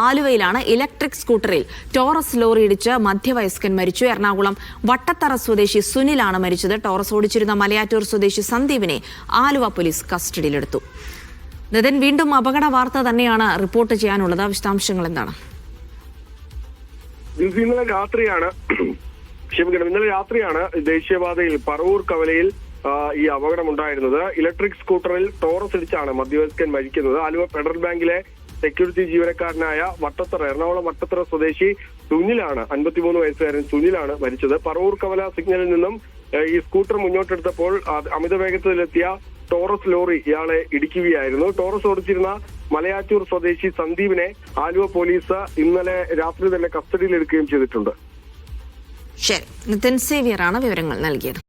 ആലുവയിലാണ് electric സ്കൂട്ടറിൽ Taurus lorry ഇടിച്ച് മധ്യവയസ്കൻ മരിച്ചു. എറണാകുളം വട്ടത്തറ സ്വദേശി സുനിലാണ് മരിച്ചത്. ടോറസ് ഓടിച്ചിരുന്ന മലയാറ്റൂർ സ്വദേശി സന്ദീപിനെ ആലുവ പോലീസ് കസ്റ്റഡിയിലെടുത്തു. നിതൻ വീണ്ടും അപകട വാർത്ത തന്നെയാണ് റിപ്പോർട്ട് ചെയ്യാനുള്ളത്. വിശദാംശങ്ങൾ എന്താണ്? ഇന്നലെ രാത്രിയാണ് ക്ഷമിക്കണം ഇന്നലെ രാത്രിയാണ് ദേശീയപാതയിൽ പറവൂർ കവലയിൽ ഈ അപകടം ഉണ്ടായിരുന്നത് ഇലക്ട്രിക് സ്കൂട്ടറിൽ ടോറസ് ഇടിച്ചാണ് മധ്യവയസ്കൻ മരിക്കുന്നത്. ആലുവ ഫെഡറൽ ബാങ്കിലെ സെക്യൂരിറ്റി ജീവനക്കാരനായ വട്ടത്തറ എറണാകുളം വട്ടത്തറ സ്വദേശി സുനിലാണ് അൻപത്തിമൂന്ന് വയസ്സുകാരൻ സുനിലാണ് മരിച്ചത്. പറവൂർ കവല സിഗ്നലിൽ നിന്നും ഈ സ്കൂട്ടർ മുന്നോട്ടെടുത്തപ്പോൾ അമിത വേഗത്തിലെത്തിയ ടോറസ് ലോറി ഇയാളെ ഇടിക്കുകയായിരുന്നു. ടോറസ് ഓടിച്ചിരുന്ന മലയാറ്റൂർ സ്വദേശി സന്ദീപിനെ ആലുവ പോലീസ് ഇന്നലെ രാത്രി തന്നെ കസ്റ്റഡിയിലെടുക്കുകയും ചെയ്തിട്ടുണ്ട്. ശരി. നിതിൻ സേവിയറാണ് വിവരങ്ങൾ നൽകിയത്.